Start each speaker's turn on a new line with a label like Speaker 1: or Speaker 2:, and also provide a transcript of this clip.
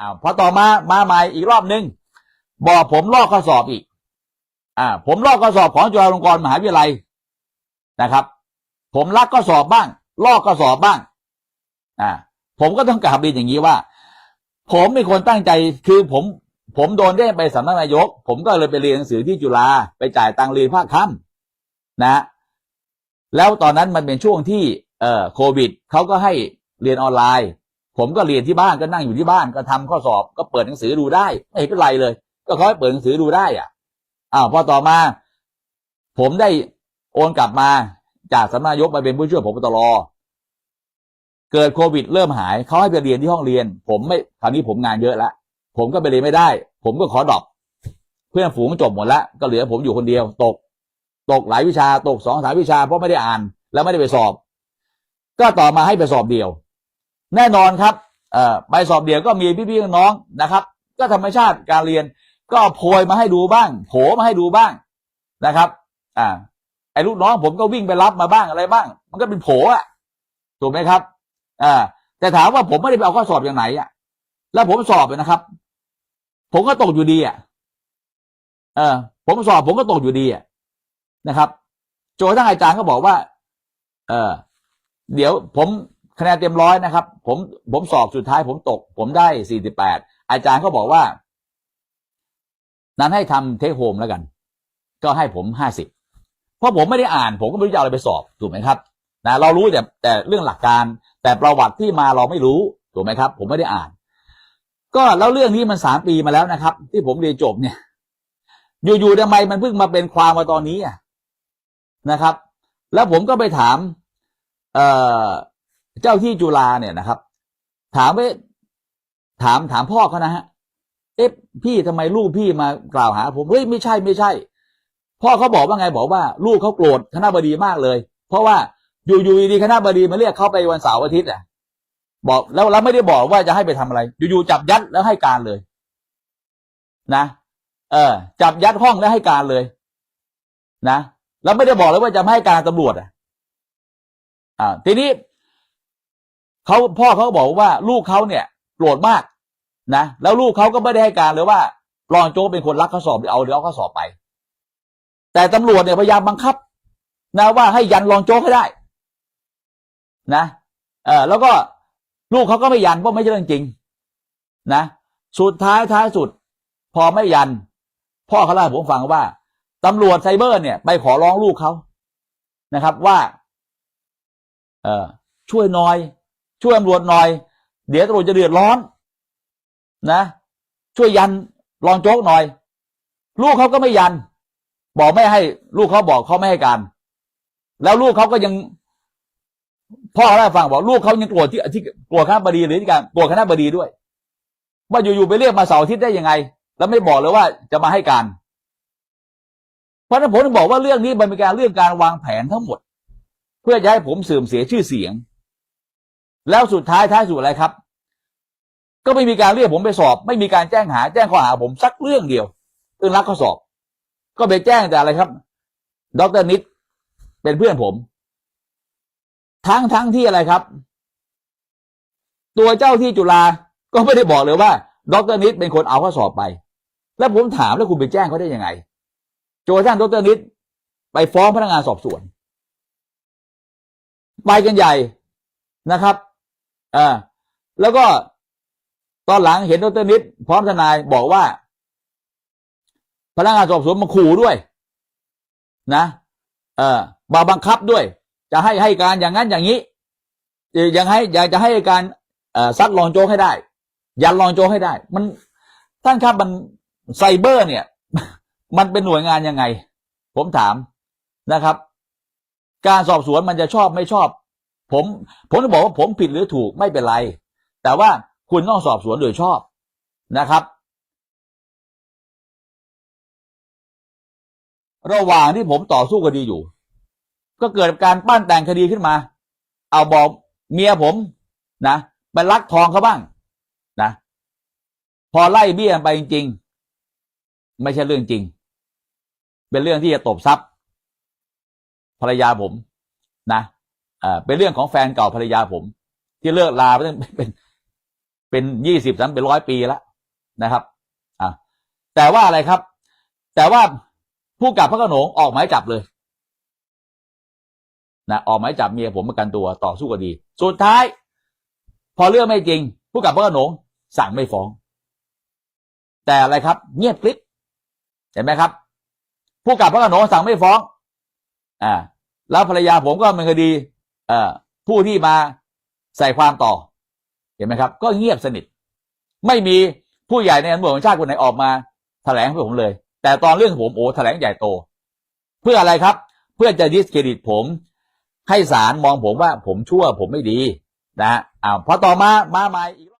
Speaker 1: อ้าวพอต่อมามาใหม่อีกรอบนึง บอกผมลอกข้อสอบอีก อ่า ผมลอกข้อสอบของจุฬาลงกรณ์มหาวิทยาลัยนะครับ ผมลักข้อสอบบ้าง ลอกข้อสอบบ้าง อ่า ผมก็ต้องกราบเรียนอย่างนี้ว่า ผมเป็นคนตั้งใจคือผม ผมโดนได้ไปสำนักนายก ผมก็เลยไปเรียนหนังสือที่จุฬาไปจ่ายตังค์เรียนภาคค่ำนะแล้วตอนนั้นมันเป็นช่วงที่เอ่อโควิดเขาก็ให้เรียนออนไลน์ ผมก็เรียนที่บ้านก็นั่งอยู่ที่บ้านก็ทำข้อสอบก็เปิดหนังสือดูได้ ไม่เป็นไรเลย ก็เขาให้เปิดหนังสือดูได้อะอ้าวพอต่อมา ผมได้โอนกลับมาจากสำนักนายกไปเป็นผู้ช่วยผมตลรเกิดโควิด เริ่มหายเขาให้ไปเรียนที่ห้องเรียน ผมไม่คราวนี้ผมงานเยอะแล้วผมก็ไปเรียนไม่ได้ ผมก็ขอดรอปเพื่อนฝูงจบหมดแล้วก็เหลือผมอยู่คนเดียว ตก ตกหลายวิชาตกสองสามวิชาเพราะไม่ได้อ่าน แล้วไม่ได้ไปสอบ ก็ต่อมาให้ไปสอบเดียว แน่นอนครับเอ่อไปสอบเดี่ยวก็มีพี่ๆน้องๆนะครับ ก็ธรรมชาติการเรียน ก็โพยมาให้ดูบ้างโผมาให้ดูบ้างนะครับ อ่า ไอ้ลูกน้องผมก็วิ่งไปรับมาบ้างอะไรบ้าง มันก็เป็นโผอะถูกไหมครับ อ่า แต่ถามว่าผมไม่ได้ไปเอาข้อสอบอย่างไหนอะ แล้วผมสอบนะครับ ผมก็ตกอยู่ดีอะเออผมสอบผมก็ตกอยู่ดีอะนะครับ โจทย์ทั้งอาจารย์ก็บอกว่า เออเดี๋ยวผม คะแนนเต็มร้อยนะครับ ผมผมสอบสุดท้ายผมตก ผมได้สี่สิบแปดอาจารย์ก็บอกว่า นั้นให้ทำเทคโฮมแล้วกัน ก็ให้ผมห้าสิบเพราะผมไม่ได้อ่าน ผมก็ไม่รู้จะเอาอะไรไปสอบถูกไหมครับนะเรารู้แต่แต่เรื่องหลักการ แต่ประวัติที่มาเราไม่รู้ถูกไหมครับ ผมไม่ได้อ่าน ก็แล้วเรื่องนี้มันสามปีมาแล้วนะครับ ที่ผมเรียนจบเนี่ย อยู่ๆทำไมมันเพิ่งมาเป็นความมาตอนนี้อะนะครับ แล้วผมก็ไปถาม เอ่อ เจ้าที่จุฬาเนี่ยนะครับ ถามไปถามถามพ่อเขานะฮะ เอ๊ะพี่ทำไมลูกพี่มากล่าวหา ผมเฮ้ยไม่ใช่ไม่ใช่ พ่อเขาบอกว่าไงบอกว่า ลูกเขาโกรธคณะบดีมากเลย เพราะว่าอยู่อยู่ดีคณะบดีมาเรียกเขาไปวันเสาร์อาทิตย์อะ บอกแล้วแล้วไม่ได้บอกว่าจะให้ไปทำอะไร อยู่ๆจับยัดแล้วให้การเลย นะเออ จับยัดห้องแล้วให้การเลย นะแล้วไม่ได้บอกเลยว่าจะไม่ให้การตำรวจอะอ่าทีนี้ เขาพ่อเขาบอกว่าลูกเขาเนี่ยโกรธมากนะแล้วลูกเขาก็ไม่ได้ให้การเลยว่ารองโจ๊กเป็นคนรักข้อสอบหรือเอาหรือเอาข้อสอบไป แต่ตำรวจเนี่ยพยายามบังคับ นะว่าให้ยันรองโจ๊กให้ได้ นะเออแล้วก็ลูกเขาก็ไม่ยันเพราะไม่ใช่เรื่องจริง นะสุดท้ายท้ายสุด พอไม่ยัน พ่อเขาเล่าให้ผมฟังว่าตำรวจไซเบอร์เนี่ยไปขอร้องลูกเขานะครับว่า เออช่วยหน่อย ช่วยตำรวจหน่อย เดี๋ยวตำรวจจะเดือดร้อน นะ ช่วยยันรองโจ๊กหน่อย ลูกเขาก็ไม่ยัน บอกไม่ให้ ลูกเขาบอกเขาไม่ให้การ แล้วลูกเขาก็ยัง พ่อเขาได้ฟังบอกลูกเขายังโกรธที่ที่โกรธคณะบดีหรือที่การโกรธคณะบดีด้วย ว่าอยู่ๆไปเรียกมาเสาร์อาทิตย์ได้ยังไง แล้วไม่บอกเลยว่าจะมาให้การเพราะนั้นผมบอกว่าเรื่องนี้มันเป็นการเรื่องการวางแผนทั้งหมด เพื่อจะให้ผมเสื่อมเสียชื่อเสียง แล้วสุดท้ายท้ายสุดอะไรครับ ก็ไม่มีการเรียกผมไปสอบ ไม่มีการแจ้งหาแจ้งข้อหาผมสักเรื่องเดียวเรื่องรักข้อสอบ ก็ไปแจ้งแต่อะไรครับ ดรนิดเป็นเพื่อนผม ทั้งทั้งที่อะไรครับ ตัวเจ้าที่จุฬาก็ไม่ได้บอกเลยว่า ดรนิดเป็นคนเอาข้อสอบไป แล้วผมถามแล้วคุณไปแจ้งเขาได้ยังไงโจท่านดรนิดไปฟ้องพนักงานสอบสวน ไปกันใหญ่นะครับ อ่าแล้วก็ตอนหลังเห็นดรนิดพร้อมทนายบอกว่า พนักงานสอบสวนมาขู่ด้วย นะเออมาบังคับด้วย จะให้ให้การอย่างนั้นอย่างนี้ยังให้อยากจะให้การซัดรองโจ๊กให้ได้ ยันรองโจ๊กให้ได้ มันท่านครับมันไซเบอร์ เนี่ย มันเป็นหน่วยงานยังไง ผมถามนะครับ การสอบสวนมันจะชอบไม่ชอบ ผมผมจะบอกว่าผมผิดหรือถูกไม่เป็นไร แต่ว่าคุณต้องสอบสวนโดยชอบนะครับ ระหว่างที่ผมต่อสู้คดีอยู่ ก็เกิดการปั้นแต่งคดีขึ้นมา เอาบอกเมียผมนะไปลักทองเขาบ้างนะพอไล่เบี้ยไปจริงๆ ไม่ใช่เรื่องจริง เป็นเรื่องที่จะตบทรัพย์ภรรยาผมนะ อ่อเป็นเรื่องของแฟนเก่าภรรยาผม ที่เลิกลาไปตั้งเป็นเป็นยี่สิบสามเป็นร้อยปีแล้วนะครับ อะแต่ว่าอะไรครับ แต่ว่าผู้กับพระโขนงออกหมายจับเลยนะออกหมายจับเมียผมประกันตัวต่อสู้คดี สุดท้าย พอเรื่องไม่จริง ผู้กับพระโขนงสั่งไม่ฟ้อง แต่อะไรครับ เงียบกริบเห็นไหมครับ ผู้กับพระโขนงสั่งไม่ฟ้อง อ่า แล้วภรรยาผมก็เป็นคดี ผู้ที่มาใส่ความต่อ เห็นไหมครับ ก็เงียบสนิท ไม่มีผู้ใหญ่ในตำรวจแห่งชาติคนไหนออกมาแถลงให้ผมเลย แต่ตอนเรื่องผมโอ้แถลงใหญ่โต เพื่ออะไรครับ เพื่อจะดิสเครดิตผม ให้ศาลมองผมว่าผมชั่วผมไม่ดีนะฮะอ้าวพอต่อมามาใหม่อีก